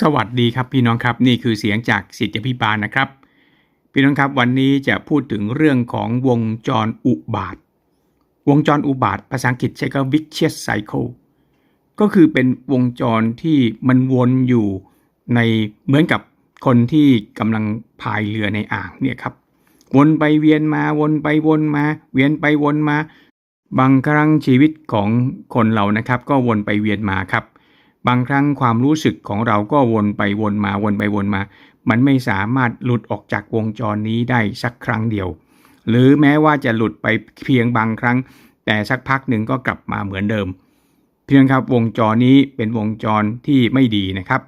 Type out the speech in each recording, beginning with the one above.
สวัสดีครับพี่น้องครับนี่คือเสียงจากสิทธิพิบาลนะครับ พี่น้องครับวันนี้จะพูดถึงเรื่องของวงจรอุบาท วงจรอุบาท ภาษาอังกฤษใช้คำ vicious cycle ก็คือเป็นวงจรที่มันวนอยู่ในเหมือนกับคนที่กำลังพายเรือในอ่างเนี่ยครับ วนไปเวียนมาวนไปวนมา เวียนไปวนมา บางครั้งชีวิตของคนเรานะครับ ก็วนไปเวียนมาครับ บางครั้งความรู้สึกของเราก็วนไปวนมาวนไปวนมา มันไม่สามารถหลุดออกจากวงจรนี้ได้สักครั้งเดียว หรือแม้ว่าจะหลุดไปเพียงบางครั้ง แต่สักพักหนึ่งก็กลับมาเหมือนเดิม เพียงครับวงจรนี้เป็นวงจรที่ไม่ดีนะครับ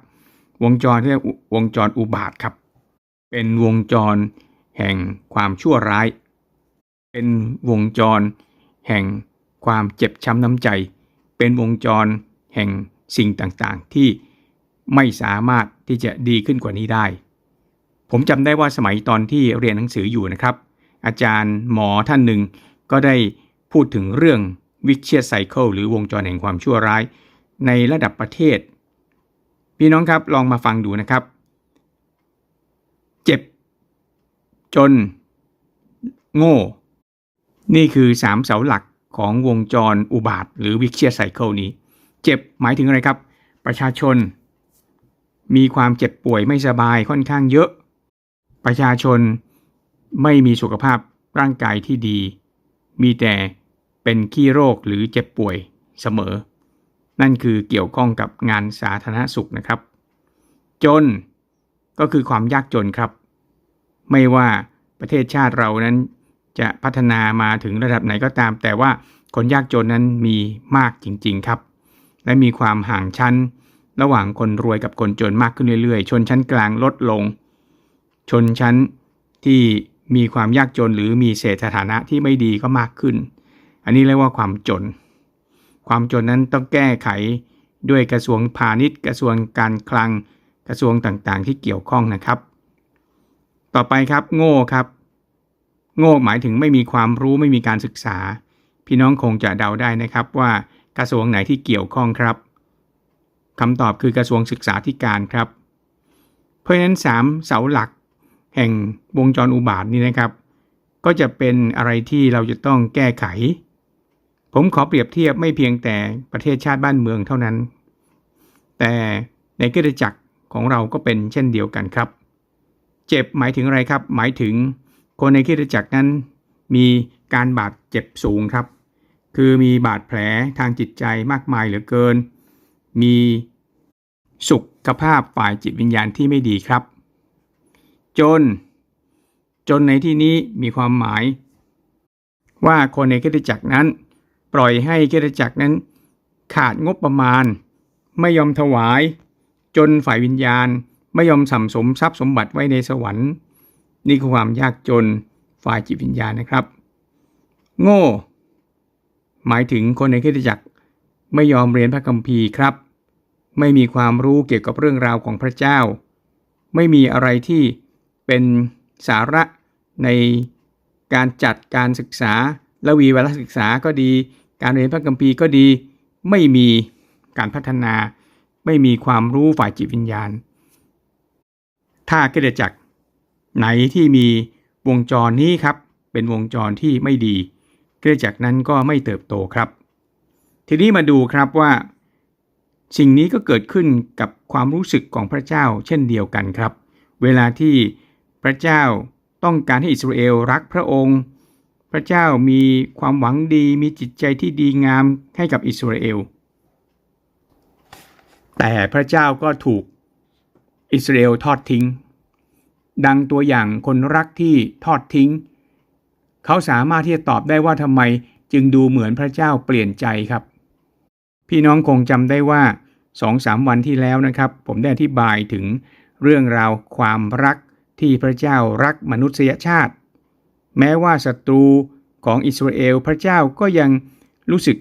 วงจรที่เรียกวงจรอุบาทครับ เป็นวงจรแห่งความชั่วร้าย เป็นวงจร แห่งความเจ็บช้ำน้ำใจ เป็นวงจร แห่ง สิ่งต่างๆ ที่ไม่สามารถที่จะดีขึ้นกว่านี้ได้ ผมจำได้ว่าสมัยตอนที่เรียนหนังสืออยู่นะครับ อาจารย์หมอท่านหนึ่งก็ได้พูดถึงเรื่อง vicious cycle หรือวงจรแห่งความชั่วร้าย ในระดับประเทศ พี่น้องครับลองมาฟังดูนะครับ เจ็บ จน โง่ นี่คือสามเสาหลักของวงจรอุบาทหรือ vicious cycle นี้ เจ็บหมายถึงอะไรครับ ประชาชน มีความเจ็บป่วยไม่สบายค่อนข้างเยอะ ประชาชนไม่มีสุขภาพร่างกายที่ดี มีแต่เป็นขี้โรคหรือเจ็บป่วยเสมอ นั่นคือเกี่ยวข้องกับงานสาธารณสุขนะครับ จนก็คือความยากจนครับ ไม่ว่าประเทศชาติเรานั้นจะพัฒนามาถึงระดับไหนก็ตาม แต่ว่าคนยากจนนั้นมีมากจริง ๆ ครับ และมีความห่างชั้น ระหว่างคนรวยกับคนจนมากขึ้นเรื่อยๆ ชนชั้นกลางลดลง ชนชั้นที่มีความยากจนหรือมีเศรษฐฐานะที่ไม่ดีก็มากขึ้น อันนี้เรียกว่าความจน ความจนนั้นต้องแก้ไขด้วยกระทรวงพาณิชย์ กระทรวงการคลัง กระทรวงต่างๆ ที่เกี่ยวข้องนะครับ ต่อไปครับโง่ครับ โง่หมายถึงไม่มีความรู้ไม่มีการศึกษา พี่น้องคงจะเดาได้นะครับว่า กระทรวงไหนที่เกี่ยวข้องครับคำตอบคือกระทรวงศึกษาธิการครับ เพราะฉะนั้นสามเสาหลัก แห่งวงจรอุบาทนี้นะครับ ก็จะเป็นอะไรที่เราจะต้องแก้ไข ผมขอเปรียบเทียบไม่เพียงแต่ประเทศชาติบ้านเมืองเท่านั้น แต่ในกิจจักรของเราก็เป็นเช่นเดียวกันครับ เจ็บหมายถึงอะไรครับ หมายถึงคนในกิจจักรนั้นมีการบาดเจ็บสูงครับ คือมีบาดแผลทางจิตใจมากมายเหลือเกิน มีสุขภาพฝ่ายจิตวิญญาณที่ไม่ดีครับ จน จนในที่นี้มีความหมาย ว่าคนในคริสตจักรนั้น ปล่อยให้คริสตจักรนั้น ขาดงบประมาณ ไม่ยอมถวาย จนฝ่ายวิญญาณไม่ยอมสัมสมทรัพย์สมบัติไว้ในสวรรค์ นี่คือความยากจนฝ่ายจิตวิญญาณนะครับ โง่ หมายถึงคนในคริสตจักรไม่ยอมเรียนพระคัมภีร์ครับ ไม่มีความรู้เกี่ยวกับเรื่องราวของพระเจ้า ไม่มีอะไรที่เป็นสาระในการจัดการศึกษาและวีวารศึกษาก็ดี การเรียนพระคัมภีร์ก็ดี ไม่มีการพัฒนา ไม่มีความรู้ฝ่ายจิตวิญญาณ ถ้าคริสตจักรไหนที่มีวงจรนี้ครับ เป็นวงจรที่ไม่ดี คริสตจักนั้นก็ไม่เติบโตครับ ทีนี้มาดูครับว่า สิ่งนี้ก็เกิดขึ้นกับความรู้สึกของพระเจ้าเช่นเดียวกันครับ เวลาที่พระเจ้าต้องการให้อิสราเอลรักพระองค์ พระเจ้ามีความหวังดี มีจิตใจที่ดีงามให้กับอิสราเอล แต่พระเจ้าก็ถูกอิสราเอลทอดทิ้ง ดังตัวอย่างคนรักที่ทอดทิ้ง เขาสามารถที่จะตอบได้ว่าทำไมจึงดูเหมือนพระเจ้าเปลี่ยนใจครับ พี่น้องคงจำได้ว่าสองสามวันที่แล้วนะครับ ผมได้อธิบายถึงเรื่องราวความรักที่พระเจ้ารักมนุษยชาติ แม้ว่าศัตรูของอิสราเอลพระเจ้าก็ยังรู้สึก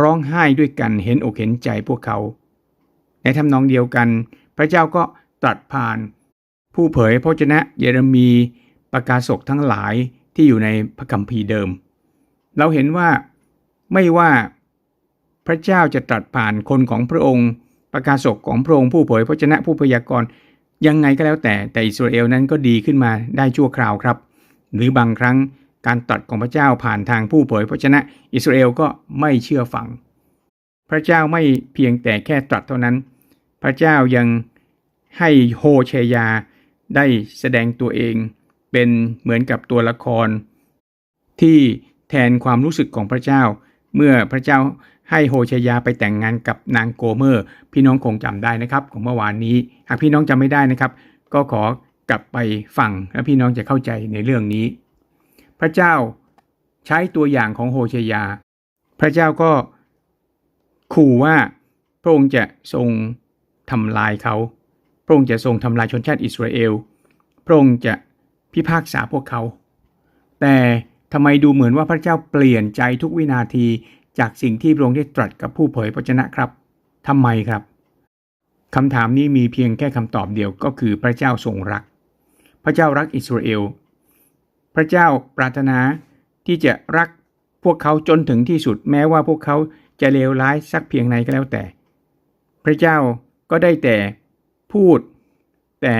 ร้องไห้ด้วยกันเห็นอกเห็นใจพวกเขา ในทำนองเดียวกัน พระเจ้าก็ตรัสผ่าน ผู้เผยพระชนะเยเรมีประกาศกทั้งหลาย ที่อยู่ในพระคัมภีร์เดิม เราเห็นว่าไม่ว่าพระเจ้าจะตรัสผ่านคนของพระองค์ ประกาศกของพระองค์ผู้เผยพระชนะผู้พยากรณ์ยังไงก็แล้วแต่แต่อิสราเอลนั้นก็ดีขึ้นมาได้ชั่วคราวครับ หรือบางครั้งการตรัสของพระเจ้าผ่านทางผู้เผยพระชนะอิสราเอลก็ไม่เชื่อฟัง พระเจ้าไม่เพียงแต่แค่ตรัสเท่านั้น พระเจ้ายังให้โฮเชยาได้แสดงตัวเอง เป็นเหมือนกับตัวละคร ที่แทนความรู้สึกของพระเจ้า เมื่อพระเจ้าให้โฮเชยาไปแต่งงานกับนางโกเมอร์ พี่น้องคงจำได้นะครับ ของเมื่อวานนี้ หากพี่น้องจำไม่ได้นะครับ ก็ขอกลับไปฟังและพี่น้องจะเข้าใจในเรื่องนี้ พระเจ้าใช้ตัวอย่างของโฮเชยา พระเจ้าก็ขู่ว่าพระองค์จะทรงทำลายเขา พระองค์จะทรงทำลายชนชาติอิสราเอล พระองค์จะ พิพากษาพวกเขา แต่ทำไมดูเหมือนว่าพระเจ้าเปลี่ยนใจทุกวินาทีจากสิ่งที่พระองค์ได้ตรัสกับผู้เผยพระชนะครับทำไมครับคำถามนี้มีเพียงแค่คำตอบเดียวก็คือพระเจ้าทรงรัก พระเจ้ารักอิสราเอล พระเจ้าปรารถนาที่จะรักพวกเขาจนถึงที่สุดแม้ว่าพวกเขาจะเลวร้ายสักเพียงไหนก็แล้วแต่ พระเจ้าก็ได้แต่พูด แต่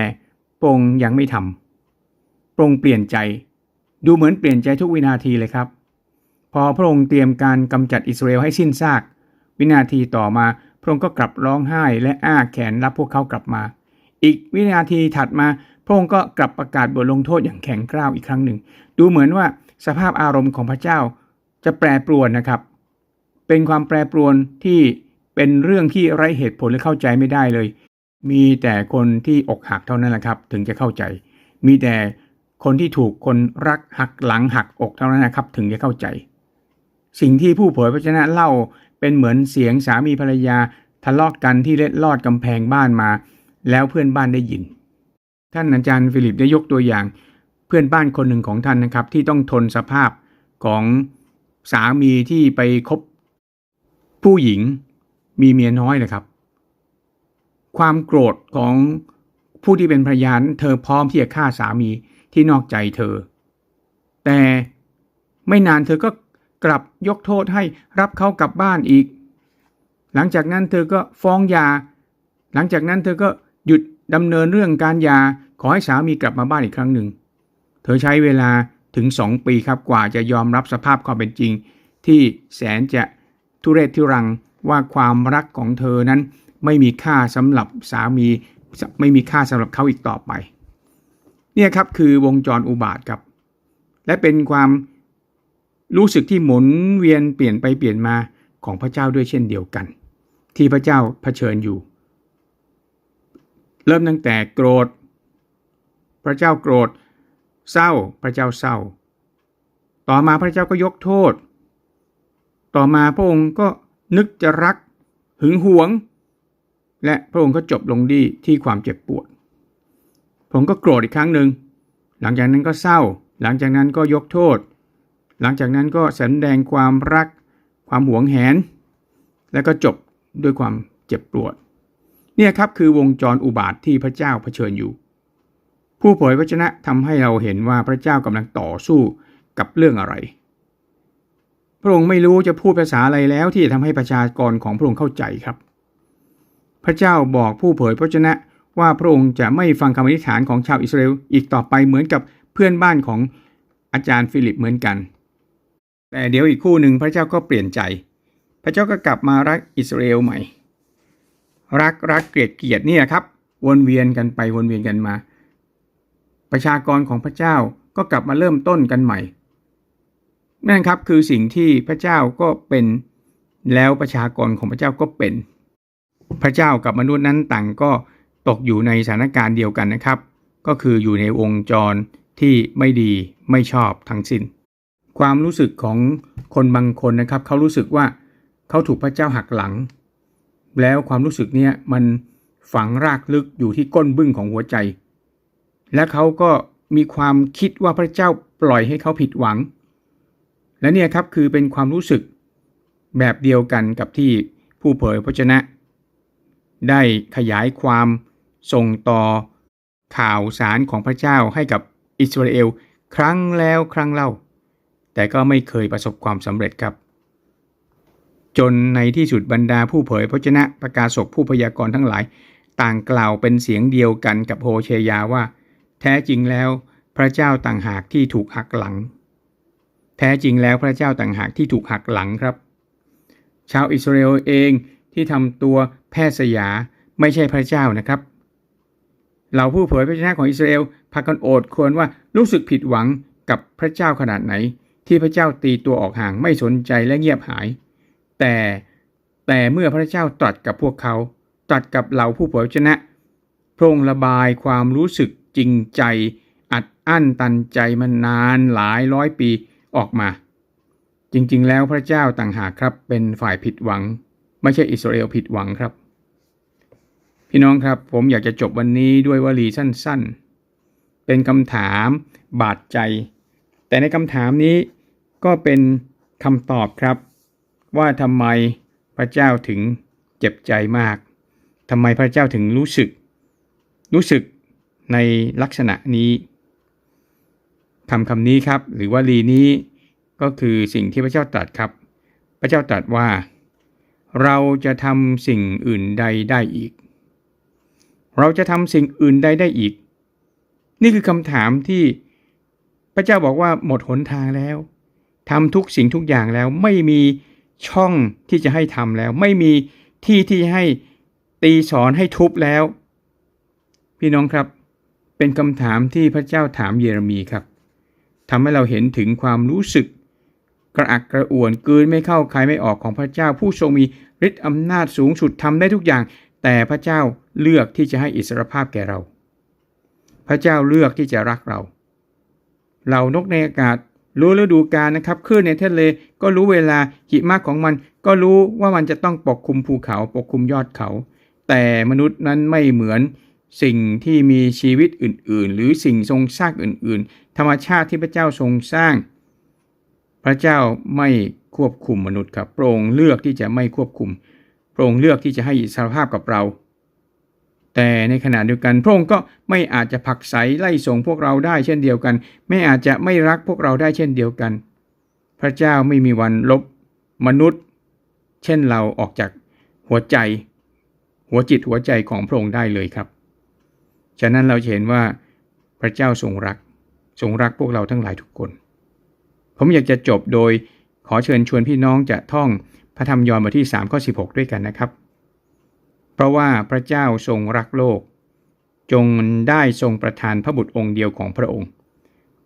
พรงยังไม่ทำ พระองค์เปลี่ยนใจ ดูเหมือนเปลี่ยนใจทุกวินาทีเลยครับ พอพระองค์เตรียมการกำจัดอิสราเอลให้สิ้นซาก วินาทีต่อมาพระองค์ก็กลับร้องไห้และอ้าแขนรับพวกเขากลับมา อีกวินาทีถัดมาพระองค์ก็กลับประกาศบทลงโทษอย่างแข็งกร้าวอีกครั้งหนึ่ง ดูเหมือนว่าสภาพอารมณ์ของพระเจ้าจะแปรปรวนนะครับ เป็นความแปรปรวนที่เป็นเรื่องที่ไร้เหตุผลและเข้าใจไม่ได้เลย มีแต่คนที่อกหักเท่านั้นแหละครับ ถึงจะเข้าใจ มีแต่ คนที่ถูกคนรักหักหลังหักอกเท่านั้นนะครับ ถึงจะเข้าใจ สิ่งที่ผู้เผยพระชนะเล่าเป็นเหมือนเสียงสามีภรรยาทะเลาะกกันที่เล็ดลอดกำแพงบ้านมา แล้วเพื่อนบ้านได้ยิน ท่านอาจารย์ฟิลิปได้ยกตัวอย่าง เพื่อนบ้านคนหนึ่งของท่านนะครับ ที่ต้องทนสภาพของสามีที่ไปคบผู้หญิงมีเมียน้อยเลยครับ ความโกรธของผู้ที่เป็นภรรยาเธอพร้อมที่จะฆ่าสามี ที่นอกใจเธอ แต่ไม่นานเธอก็กลับยกโทษให้รับเขากลับบ้านอีก หลังจากนั้นเธอก็ฟ้องยา หลังจากนั้นเธอก็หยุดดำเนินเรื่องการยาขอให้สามีกลับมาบ้านอีกครั้งหนึ่ง เธอใช้เวลาถึงสองปีครับกว่าจะยอมรับสภาพความเป็นจริง ที่แสนจะทุเรศทุรังว่าความรักของเธอนั้นไม่มีค่าสำหรับสามีไม่มีค่าสำหรับเขาอีกต่อไป เนี่ยครับคือวงจรอุบาทครับ และเป็นความรู้สึกที่หมุนเวียนเปลี่ยนไปเปลี่ยนมาของพระเจ้าด้วยเช่นเดียวกัน ที่พระเจ้าเผชิญอยู่ เริ่มตั้งแต่โกรธ พระเจ้าโกรธ เศร้าพระเจ้าเศร้า ต่อมาพระเจ้าก็ยกโทษ ต่อมาพระองค์ก็นึกจะรักหึงหวง และพระองค์ก็จบลงดีที่ความเจ็บปวด ผมก็โกรธอีกครั้งหนึ่ง หลังจากนั้นก็เศร้า หลังจากนั้นก็ยกโทษ หลังจากนั้นก็แสดงความรัก ความหวงแหน แล้วก็จบด้วยความเจ็บปวด เนี่ยครับคือวงจรอุบาทที่พระเจ้าเผชิญอยู่ ผู้เผยพระชนะทำให้เราเห็นว่าพระเจ้ากำลังต่อสู้กับเรื่องอะไร พระองค์ไม่รู้จะพูดภาษาอะไรแล้วที่จะทำให้ประชากรของพระองค์เข้าใจครับ พระเจ้าบอกผู้เผยพระชนะ ว่าพระองค์จะไม่ฟังคำอธิษฐานของชาวอิสราเอลอีกต่อไปเหมือนกับเพื่อนบ้านของอาจารย์ฟิลิปเหมือนกัน แต่เดี๋ยวอีกคู่หนึ่งพระเจ้าก็เปลี่ยนใจ พระเจ้าก็กลับมารักอิสราเอลใหม่ รักรักเกลียดเกลียดนี่ครับ วนเวียนกันไปวนเวียนกันมา ประชากรของพระเจ้าก็กลับมาเริ่มต้นกันใหม่นั่นครับคือสิ่งที่พระเจ้าก็เป็นแล้วประชากรของพระเจ้าก็เป็น พระเจ้ากับมนุษย์นั้นต่างก็ ตกอยู่ในสถานการณ์เดียวกันนะครับ ก็คืออยู่ในวงจรที่ไม่ดีไม่ชอบทั้งสิน้น ความรู้สึกของคนบางคนนะครับ เขารู้สึกว่าเขาถูกพระเจ้าหักหลัง แล้วความรู้สึกเนี้ยมันฝังรากลึกอยู่ที่ก้นบึ้งของหัวใจ และเขาก็มีความคิดว่าพระเจ้าปล่อยให้เขาผิดหวัง และเนี่ยครับคือเป็นความรู้สึกแบบเดียวกันกับที่ผู้เผยพระชนะ ได้ขยายความ ส่งต่อข่าวสารของพระเจ้าให้กับอิสราเอลครั้งแล้วครั้งเล่า แต่ก็ไม่เคยประสบความสำเร็จครับ จนในที่สุดบรรดาผู้เผยพระชนะประกาศกผู้พยากรณ์ทั้งหลาย ต่างกล่าวเป็นเสียงเดียวกันกับโฮเชยาว่า แท้จริงแล้วพระเจ้าต่างหากที่ถูกหักหลัง แท้จริงแล้วพระเจ้าต่างหากที่ถูกหักหลังครับ ชาวอิสราเอลเองที่ทำตัวแพทย์สยาไม่ใช่พระเจ้านะครับ เราผู้เผยพระชนะของอิสราเอลพากันโอดควรว่ารู้สึกผิดหวังกับพระเจ้าขนาดไหน ที่พระเจ้าตีตัวออกห่างไม่สนใจและเงียบหาย แต่แต่เมื่อพระเจ้าตรัสกับพวกเขา ตรัสกับเหล่าผู้เผยพระชนะพระองค์ระบายความรู้สึกจริงใจ อัดอั้นตันใจมานานหลายร้อยปีออกมา จริงๆ แล้วพระเจ้าต่างหากครับเป็นฝ่ายผิดหวัง ไม่ใช่อิสราเอลผิดหวังครับ พี่น้องครับ ผมอยากจะจบวันนี้ด้วยวลีสั้นๆ เป็นคำถามบาดใจ แต่ในคำถามนี้ก็เป็นคำตอบครับ ว่าทำไมพระเจ้าถึงเจ็บใจมากทำไมพระเจ้าถึงรู้สึก รู้สึกในลักษณะนี้คำคำนี้ครับ หรือวลีนี้ก็คือสิ่งที่พระเจ้าตรัสครับ พระเจ้าตรัสว่า เราจะทำสิ่งอื่นใดได้อีก เราจะทำสิ่งอื่นใดได้อีก นี่คือคำถามที่พระเจ้าบอกว่าหมดหนทางแล้วทำทุกสิ่งทุกอย่างแล้วไม่มีช่องที่จะให้ทำแล้ว ไม่มีที่ที่จะให้ตีสอนให้ทุบแล้ว พี่น้องครับ เป็นคำถามที่พระเจ้าถามเยเรมีครับทำให้เราเห็นถึงความรู้สึก กระอักกระอ่วนกืนไม่เข้าใครไม่ออกของพระเจ้า ผู้ทรงมีฤทธิ์อำนาจสูงสุดทำได้ทุกอย่าง แต่พระเจ้า เลือกที่จะให้อิสรภาพแก่เรา พระเจ้าเลือกที่จะรักเรา เหล่านกในอากาศ รู้ฤดูกาลนะครับคลื่นในทะเลก็รู้เวลาหิมะของมัน ก็รู้ว่ามันจะต้องปกคลุมภูเขาปกคลุมยอดเขา แต่มนุษย์นั้นไม่เหมือนสิ่งที่มีชีวิตอื่น ๆ หรือสิ่งทรงสร้างอื่น ๆ ธรรมชาติที่พระเจ้าทรงสร้าง พระเจ้าไม่ควบคุมมนุษย์ครับพระองเลือกที่จะไม่ควบคุมพระองเลือกที่จะให้อิสรภาพกับเรา แต่ในขณะเดียวกันพระองค์ก็ไม่อาจจะผักไสไล่ส่งพวกเราได้เช่นเดียวกัน ไม่อาจจะไม่รักพวกเราได้เช่นเดียวกัน พระเจ้าไม่มีวันลบมนุษย์ เช่นเราออกจากหัวใจ หัวจิตหัวใจของพระองค์ได้เลยครับ ฉะนั้นเราเห็นว่าพระเจ้าทรงรักทรงรักพวกเราทั้งหลายทุกคน ผมอยากจะจบโดยขอเชิญชวนพี่น้องจะท่องพระธรรมยอห์นบทที่3ข้อ16 ด้วยกันนะครับ เพราะว่าพระเจ้าทรงรักโลก จงได้ทรงประทานพระบุตรองค์เดียวของพระองค์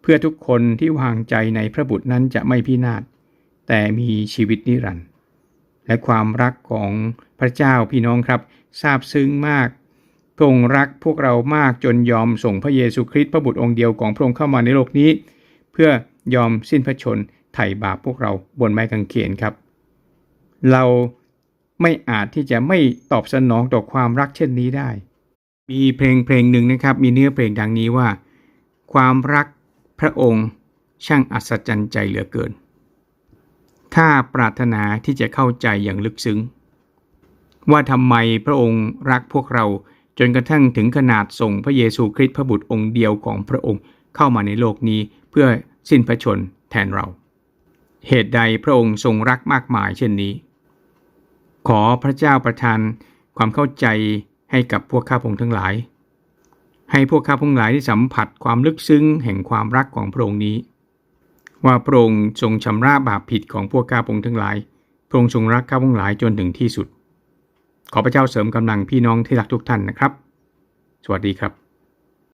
เพื่อทุกคนที่วางใจในพระบุตรนั้นจะไม่พินาศแต่มีชีวิตนิรันดร์และความรักของพระเจ้าพี่น้องครับซาบซึ้งมากพระองค์รักพวกเรามากจนยอมส่งพระเยซูคริสต์พระบุตรองค์เดียวของพระองค์เข้ามาในโลกนี้ เพื่อยอมสิ้นพระชนไถ่บาปพวกเราบนไม้กางเขนครับ เรา ไม่อาจที่จะไม่ตอบสนองต่อความรักเช่นนี้ได้ มีเพลงเพลงหนึ่งนะครับ มีเนื้อเพลงดังนี้ว่า ความรักพระองค์ช่างอัศจรรย์ใจเหลือเกิน ข้าปรารถนาที่จะเข้าใจอย่างลึกซึ้ง ว่าทำไมพระองค์รักพวกเราจนกระทั่งถึงขนาดส่งพระเยซูคริสต์พระบุตรองค์เดียวของพระองค์เข้ามาในโลกนี้เพื่อสิ้นพระชนแทนเรา เหตุใดพระองค์ทรงรักมากมายเช่นนี้ ขอพระเจ้าประทานความเข้าใจให้กับพวกข้าพงทั้งหลาย ให้พวกข้าพงหลายได้สัมผัสความลึกซึ้งแห่งความรักของพระองค์นี้ ว่าพระองค์ทรงชำระบาปผิดของพวกข้าพงทั้งหลาย พระองค์ทรงรักข้าพงหลายจนถึงที่สุด ขอพระเจ้าเสริมกำลังพี่น้องที่รักทุกท่านนะครับ สวัสดีครับ